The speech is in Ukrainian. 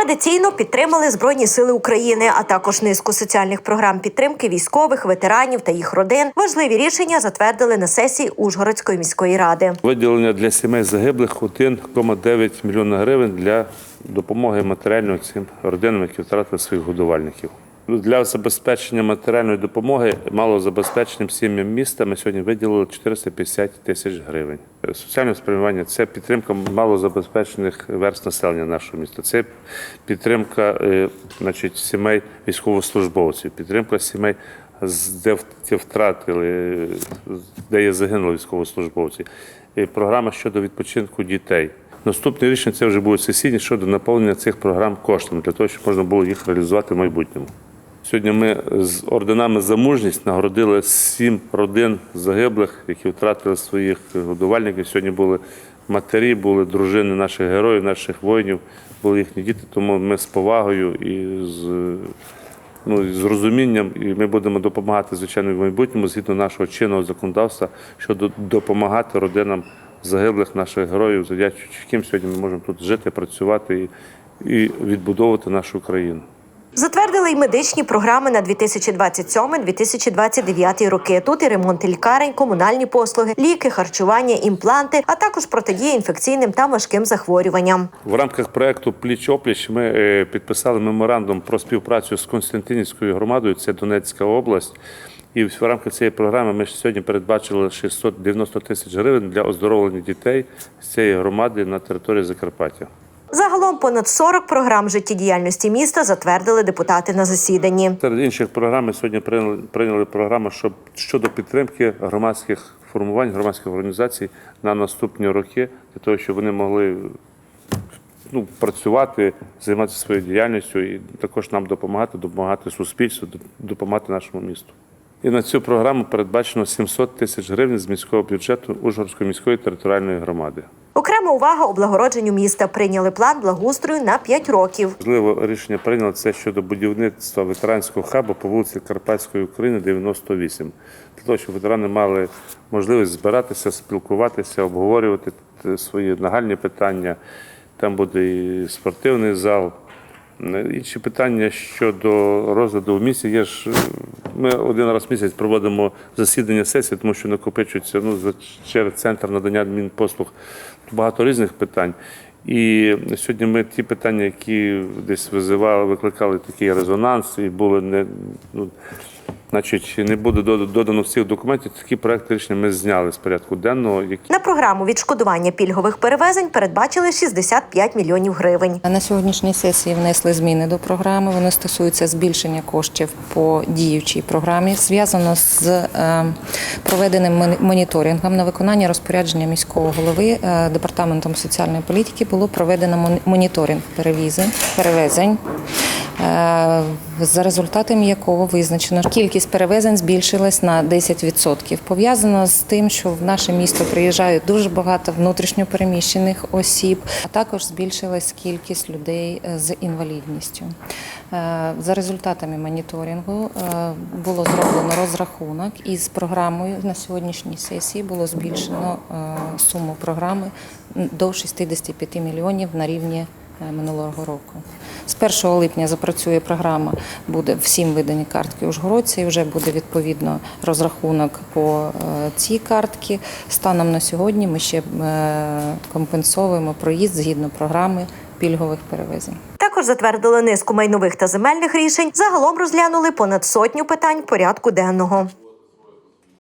Традиційно підтримали Збройні Сили України, а також низку соціальних програм підтримки військових, ветеранів та їх родин. Важливі рішення затвердили на сесії Ужгородської міської ради. Виділення для сімей загиблих 1,9 мільйона гривень для допомоги матеріально цим родинам, які втратили своїх годувальників. Для забезпечення матеріальної допомоги малозабезпеченим сім'ям міста ми сьогодні виділили 450 тисяч гривень. Соціальне спрямування це підтримка малозабезпечених верст населення нашого міста. Це підтримка е, значить, сімей військовослужбовців, підтримка сімей, де втратили, де є загинули військовослужбовці. І програма щодо відпочинку дітей. Наступне рішення це вже будуть сесійні щодо наповнення цих програм коштами для того, щоб можна було їх реалізувати в майбутньому. Сьогодні ми з орденами за мужність нагородили сім родин загиблих, які втратили своїх годувальників. Сьогодні були матері, були дружини наших героїв, наших воїнів, були їхні діти. Тому ми з повагою і з, ну, з розумінням, і ми будемо допомагати, звичайно, в майбутньому згідно нашого чинного законодавства щодо допомагати родинам загиблих наших героїв, завдячуючи яким сьогодні ми можемо тут жити, працювати і, і відбудовувати нашу країну. Затвердили й медичні програми на 2027-2029 роки. Тут і ремонт лікарень, комунальні послуги, ліки, харчування, імпланти, а також протидія інфекційним та важким захворюванням. В рамках проекту Пліч опліч ми е, підписали меморандум про співпрацю з Константинівською громадою, це Донецька область. І в рамках цієї програми ми сьогодні передбачили 690 тисяч гривень для оздоровлення дітей з цієї громади на території Закарпаття. Загалом понад 40 програм життєдіяльності міста затвердили депутати на засіданні. Серед інших програм ми сьогодні прийняли, прийняли програму щоб, щодо підтримки громадських формувань, громадських організацій на наступні роки, для того, щоб вони могли ну, працювати, займатися своєю діяльністю і також нам допомагати, допомагати суспільству, допомагати нашому місту. І на цю програму передбачено 700 тисяч гривень з міського бюджету Ужгородської міської територіальної громади. Окрема увага облагородженню міста. Прийняли план благоустрою на 5 років. Важливе рішення прийняло це щодо будівництва ветеранського хабу по вулиці Карпатської України, 98. Для того, щоб ветерани мали можливість збиратися, спілкуватися, обговорювати свої нагальні питання. Там буде і спортивний зал. Інші питання щодо розгляду в місті. Є ж е, ми один раз в місяць проводимо засідання сесії, тому що накопичується ну, через центр надання адмінпослуг багато різних питань. І сьогодні ми ті питання, які десь визивали, викликали такий резонанс і були не ну, значить, не буде додано всіх документів. Такі проекти рішення ми зняли з порядку денного, які На програму відшкодування пільгових перевезень передбачили 65 мільйонів гривень. На сьогоднішній сесії внесли зміни до програми. Вони стосуються збільшення коштів по діючій програмі. Зв'язано з е, проведеним моніторингом на виконання розпорядження міського голови е, департаментом соціальної політики було проведено моні- моніторинг перевізень, перевезень. Е, За результатами якого визначено, кількість перевезень збільшилась на 10%. Пов'язано з тим, що в наше місто приїжджають дуже багато внутрішньопереміщених осіб, а також збільшилась кількість людей е, з інвалідністю. Е, За результатами моніторингу було зроблено розрахунок із програмою на сьогоднішній сесії було збільшено суму програми до 65 мільйонів на рівні минулого року. З 1 липня запрацює програма, буде всім видані картки Ужгородця, і вже буде відповідно розрахунок по е, цій картці. Станом на сьогодні ми ще е, компенсовуємо проїзд згідно програми пільгових перевезень. Також затвердили низку майнових та земельних рішень. Загалом розглянули понад сотню питань порядку денного.